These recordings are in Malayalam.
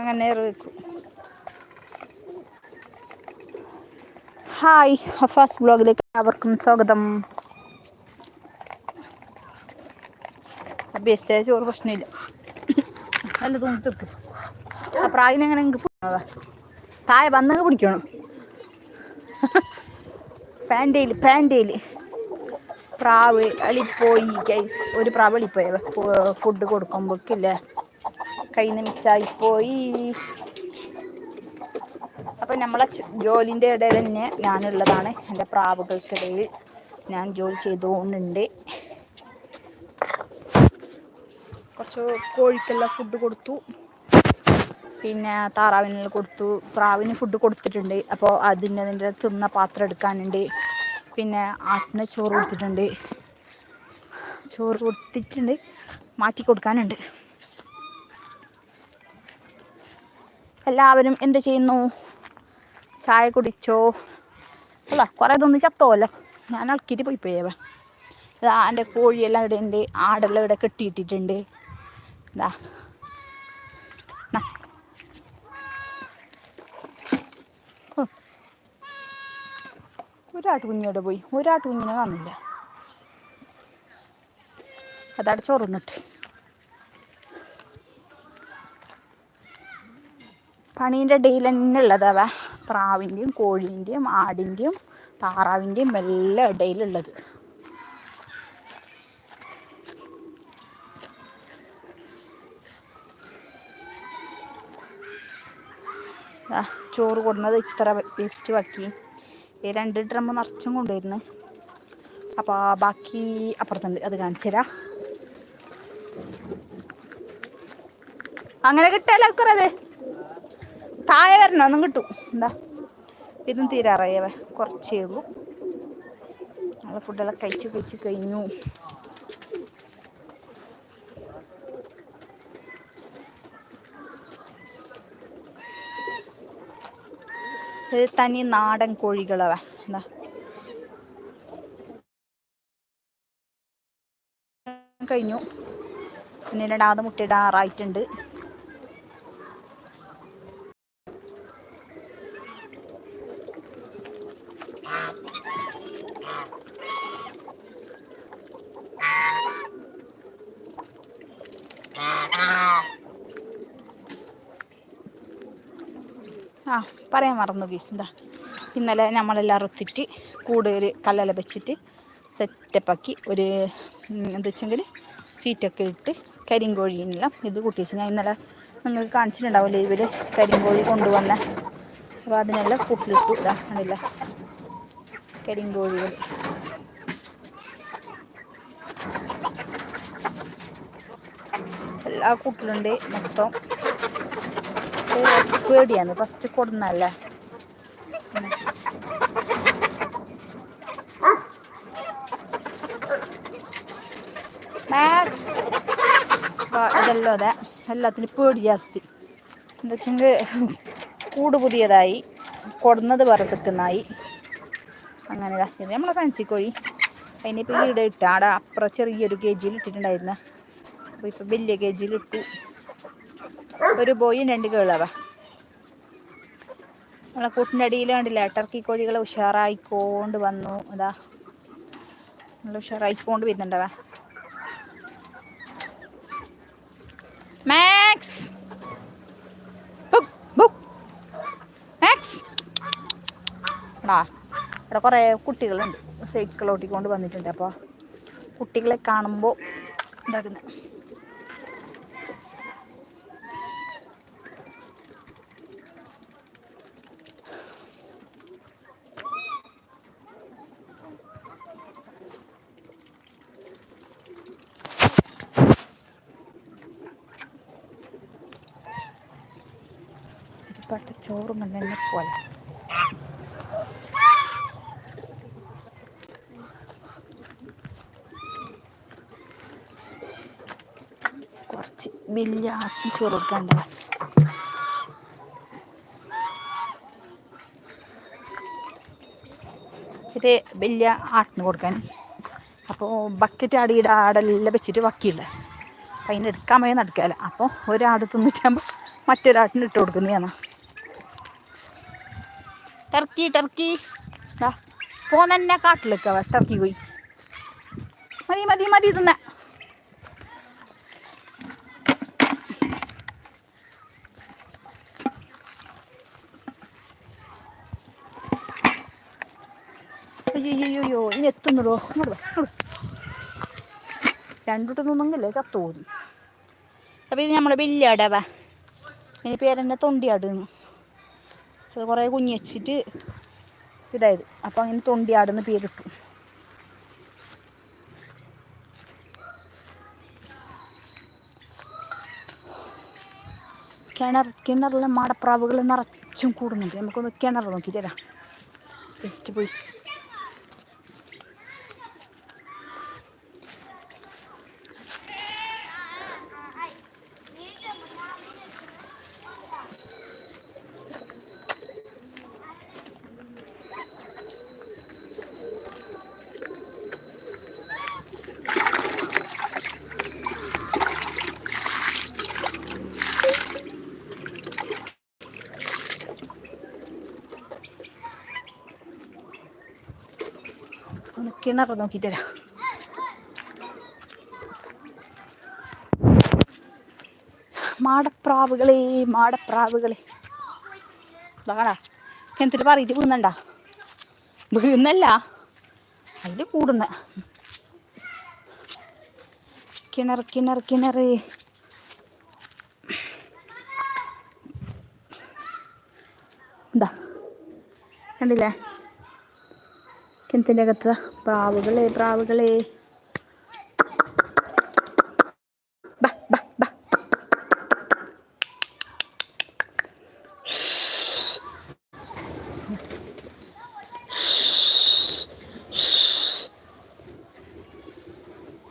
അങ്ങനെ വെക്കും ഹായ് ഹഫാസ് ബ്ലോഗിലേക്ക് എല്ലാവർക്കും സ്വാഗതം. അഭ്യസിച്ചായ ചോറ് പ്രശ്നമില്ല. നല്ല തോന്നി തീർക്കും. ആ പ്രായം എങ്ങനെ എനിക്ക് പോകുന്നതാ താഴെ വന്നങ്ങ് പിടിക്കണം. പാന്റയിൽ പാന്റയിൽ പ്രാവ് അളിപ്പോയി ഗൈസ് ഒരു പ്രാവ് അളിപ്പോയ. ഫുഡ് കൊടുക്കുമ്പോഴേക്കില്ലേ കയ്യിൽ നിന്ന് മിസ്സായിപ്പോയി അപ്പം നമ്മളെ ജോലിന്റെ ഇടയിൽ തന്നെ ഞാനുള്ളതാണ്. എന്റെ പ്രാവുകൾക്കിടയിൽ ഞാൻ ജോലി ചെയ്തുകൊണ്ടുണ്ട്. കുറച്ച് കോഴിക്കെല്ലാം ഫുഡ് കൊടുത്തു. പിന്നെ താറാവിനെല്ലാം കൊടുത്തു. പ്രാവിന് ഫുഡ് കൊടുത്തിട്ടുണ്ട്. അപ്പോൾ അതിന്റെ അതിന്റെ തിന്ന പാത്രം എടുക്കാനുണ്ട്. പിന്നെ ആട്ടിന് ചോറ് കൊടുത്തിട്ടുണ്ട്. ചോറ് കൊടുത്തിട്ടുണ്ട്. മാറ്റി കൊടുക്കാനുണ്ട്. എല്ലാവരും എന്ത് ചെയ്യുന്നു? ചായ കുടിച്ചോ? അല്ല കുറേ ഇതൊന്നും ചത്തോല്ലോ ഞാൻ ഇളക്കിയിട്ട് പോയി പോയവ ഇതാ എന്റെ കോഴിയെല്ലാം ഇവിടെ ഉണ്ട്. ആടെല്ലാം ഇവിടെ കെട്ടിയിട്ടിട്ടുണ്ട്. ഇതാ. ഒരാട്ട് കുഞ്ഞോടെ പോയി? ഒരാട്ട് കുഞ്ഞിനെ വന്നില്ല അതവിടെ ചോറുന്നിട്ട്. പണീന്റെ ഇടയിൽ തന്നെ ഉള്ളതാവ പ്രാവിന്റെയും കോഴീന്റെയും ആടിന്റെയും താറാവിന്റെയും എല്ലാം ഇടയിലുള്ളത്. ചോറ് കൊടുന്നത് ഇത്ര വേസ്റ്റ് ബാക്കി. ഈ രണ്ട് ഡ്രമ്മ നിറച്ചും കൊണ്ടുവരുന്നു. അപ്പോൾ ബാക്കി അപ്പുറത്തുണ്ട്. അത് കാണിച്ചു തരാം. അങ്ങനെ കിട്ടിയാലോ കുറേ താഴെ വരണോ ഒന്നും കിട്ടും. എന്താ? ഇതും തീരാറയവേ കുറച്ചേ ഉള്ളൂ. നമ്മൾ ഫുഡെല്ലാം കഴിച്ച് കഴിച്ച് കഴിഞ്ഞു. ഇത് തനി നാടൻ കോഴികളവേ എന്താ? കഴിഞ്ഞു. പിന്നെ രണ്ടാമത് മുട്ടയിടാറായിട്ടുണ്ട് ആ പറയാൻ മറന്നു പീസ് എന്താ ഇന്നലെ നമ്മളെല്ലാം ഒത്തിട്ട് കൂടുതൽ കല്ലല വെച്ചിട്ട് സെറ്റപ്പാക്കി ഒരു എന്താ വെച്ചെങ്കിൽ സീറ്റൊക്കെ ഇട്ട് കരിങ്കോഴീനെല്ലാം ഇത് കൂട്ടിച്ച് ഞാൻ ഇന്നലെ നിങ്ങൾക്ക് കാണിച്ചിട്ടുണ്ടാവില്ലേ ഇവർ കരിങ്കോഴി കൊണ്ടുവന്ന? അപ്പോൾ അതിനെല്ലാം കൂട്ടിലിട്ടു. ഇതാ അതില്ല കരിങ്കോഴികൾ. എല്ലാ കൂട്ടിലുണ്ട് മൊത്തം. പേടിയാണ്. ഫസ്റ്റ് കൊടുന്നല്ലേ മാക്സ് ഇതെല്ലാം അതെ. എല്ലാത്തിനും പേടി ജാസ്തി എന്താ വെച്ചെങ്കിൽ കൂട് പുതിയതായി. കൊടുന്നത് വറുത്തിക്കുന്നതായി അങ്ങനെ ഇതാ. നമ്മളെ ഫാൻസി കോഴി. അതിനിപ്പോൾ ഈടെ ഇട്ട. അപ്പുറം ചെറിയൊരു കെ ജിയിൽ ഇട്ടിട്ടുണ്ടായിരുന്നു. അപ്പോൾ ഇപ്പോൾ വലിയ കെ ജിയിൽ ഇട്ടു. ഒരു ബോയും രണ്ട് കേളവാ നമ്മളെ കൂട്ടിന്റെ അടിയിൽ കണ്ടില്ല ടർക്കി കോഴികളെ ഉഷാറായിക്കൊണ്ട് വന്നു. അതാ. നല്ല ഉഷാറായിക്കൊണ്ട് വരുന്നുണ്ടവാ മാക്സ് മാക്സ് ഇവിടെ കുറേ കുട്ടികളുണ്ട്. സൈക്കിൾ ഓട്ടിക്കൊണ്ട് വന്നിട്ടുണ്ട്. അപ്പോൾ കുട്ടികളെ കാണുമ്പോൾ ഇതാക്കുന്നത്. പട്ട ചോറും കണ്ടെന്നെ പോലെ. കുറച്ച് വലിയ ആക്കി ചോറ് കൊടുക്കാണ്ട് ഇത് വലിയ ആട്ടിന് കൊടുക്കാൻ. അപ്പോൾ ബക്കറ്റ് അടിയുടെ ആടെല്ലാം വെച്ചിട്ട് വക്കിയില്ല അപ്പം അതിനെടുക്കാൻ പോയി നടക്കുകയല്ല. അപ്പോൾ ഒരാട് തിന്നിട്ടാകുമ്പോൾ മറ്റൊരാട്ടിന് ഇട്ട് കൊടുക്കുന്നതാണ്. Turkey turkey. ദാ പോന്നെ കാട്ടിലേക്കാവ ടർക്കി പോയി മതി മതി മതി തിന്ന. അയ്യോ ഇനി എത്തുന്നുടോ ഇങ്ങോട്ട്. രണ്ടിട്ടൊന്നുമെങ്കിലേ ചത്തോതി അപ്പം ഇത് നമ്മുടെ വലിയാടവാ ഇനി പേരെന്നെ തൊണ്ടിയാട് എന്ന്. അത് കുറേ കുഞ്ഞി വെച്ചിട്ട് ഇതായത്. അപ്പോൾ അങ്ങനെ തൊണ്ടിയാടെന്ന് പേരിട്ടു. കിണർ കിണറിലെ മടപ്രാവുകൾ നിറച്ചും കൂടുന്നുണ്ട്. നമുക്കൊന്ന് കിണർ നോക്കിയിട്ട് ജസ്റ്റ് പോയി. കിണർ നോക്കിയിട്ട് തരാം മാടപ്രാവുകളെ മാടപ്രാവുകളെ. ഇതാടാ. കിണറ്റിൽ പറയിട്ട് വീഴുന്നുണ്ടാ വീന്നല്ല അതിൽ കൂടുന്ന. കിണർ കിണർ കിണർ എന്താ കണ്ടില്ലേ? കിണറ്റിന്റെ അകത്ത് പ്രാവുകളെ പ്രാവുകളെ.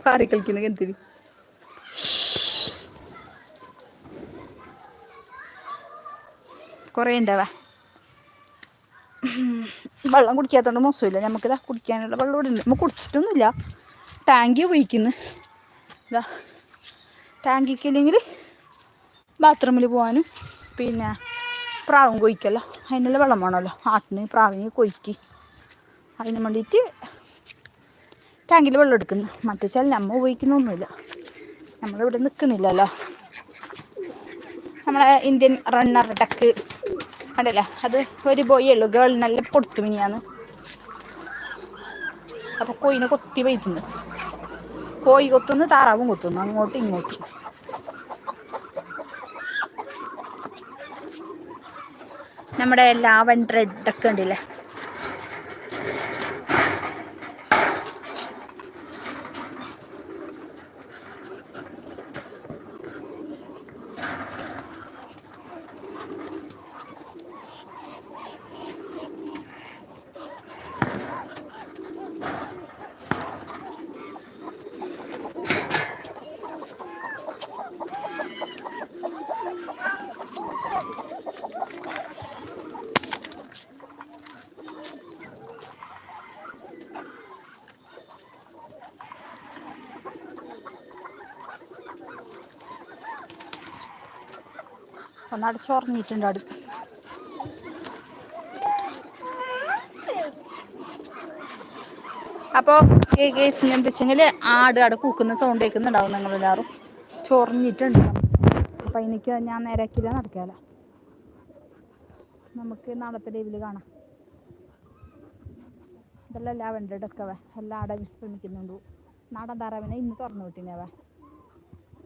പാറി കളിക്കുന്ന കിണത്തിന് കുറേ ഉണ്ടാവാ വെള്ളം കുടിക്കാത്തതുകൊണ്ട് മോശമില്ല നമുക്കിതാ കുടിക്കാനുള്ള വെള്ളം ഇവിടെ ഉണ്ട് നമ്മൾ കുടിച്ചിട്ടൊന്നുമില്ല ടാങ്കി ഉപയോഗിക്കുന്നു. ഇതാ ടാങ്കിക്കില്ലെങ്കിൽ ബാത്റൂമിൽ പോകാനും പിന്നെ പ്രാവും കൊയ്ക്കല്ലോ അതിനുള്ള വെള്ളം വേണമല്ലോ. ആട്ടിന് പ്രാവിന് കൊയ്ക്ക് അതിന് വേണ്ടിയിട്ട് ടാങ്കിൽ വെള്ളം എടുക്കുന്നു. മറ്റേ ചില നമ്മൾ ഉപയോഗിക്കുന്നൊന്നുമില്ല. നമ്മളിവിടെ നിൽക്കുന്നില്ലല്ലോ നമ്മളെ ഇന്ത്യൻ റണ്ണർ ഡക്ക് കണ്ടല്ലേ? അത് ഒരു ബോയേ ഉള്ളൂ. ഗേൾ നല്ല പൊടുത്തു മിനിയാന്ന് അപ്പോൾ കോയിനെ കൊത്തി വൈത്തുന്നു കോയി കൊത്തുന്നു താറാവും കൊത്തുന്നു. അങ്ങോട്ടും ഇങ്ങോട്ടും. നമ്മുടെ ലാവൻ റെഡ് ഒക്കെ ഉണ്ടല്ലേ? അടച്ചുറങ്ങിയിട്ടുണ്ട് അടുത്ത്. അപ്പോൾ വെച്ചെങ്കിൽ ആട് ആട് കൂക്കുന്ന സൗണ്ട് കേൾക്കുന്നുണ്ടാവും നിങ്ങൾ എല്ലാവരും ചൊറിഞ്ഞിട്ടുണ്ട്. അപ്പം എനിക്ക് ഞാൻ നേരാക്കില്ല നടക്കാല നമുക്ക് നാളത്തെ ലൈവിൽ കാണാം. ഇതെല്ലാം എല്ലാ വേണ്ടടക്കവേ എല്ലാം ആടെ വിശ്രമിക്കുന്നുണ്ട് നാടൻ താറാവിനെ ഇന്ന് തുറന്നു വിട്ടിനവേ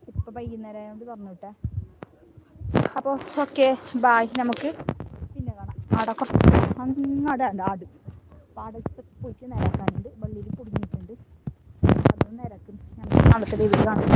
ഇപ്പം വൈകുന്നേരം കൊണ്ട് തുറന്നു വിട്ടേ. അപ്പോൾ ഓക്കെ ബായ് നമുക്ക് പിന്നെ കാണാം. ആടെ കുറച്ച് അങ്ങാടെ ഉണ്ട് ആട്. ആടെ പോയിട്ട് നിരക്കാനുണ്ട് വള്ളിയിൽ കുടുങ്ങിയിട്ടുണ്ട്. അതൊന്നും നിരക്കും ഞങ്ങൾ നാളത്തെ രീതിയിൽ കാണാം.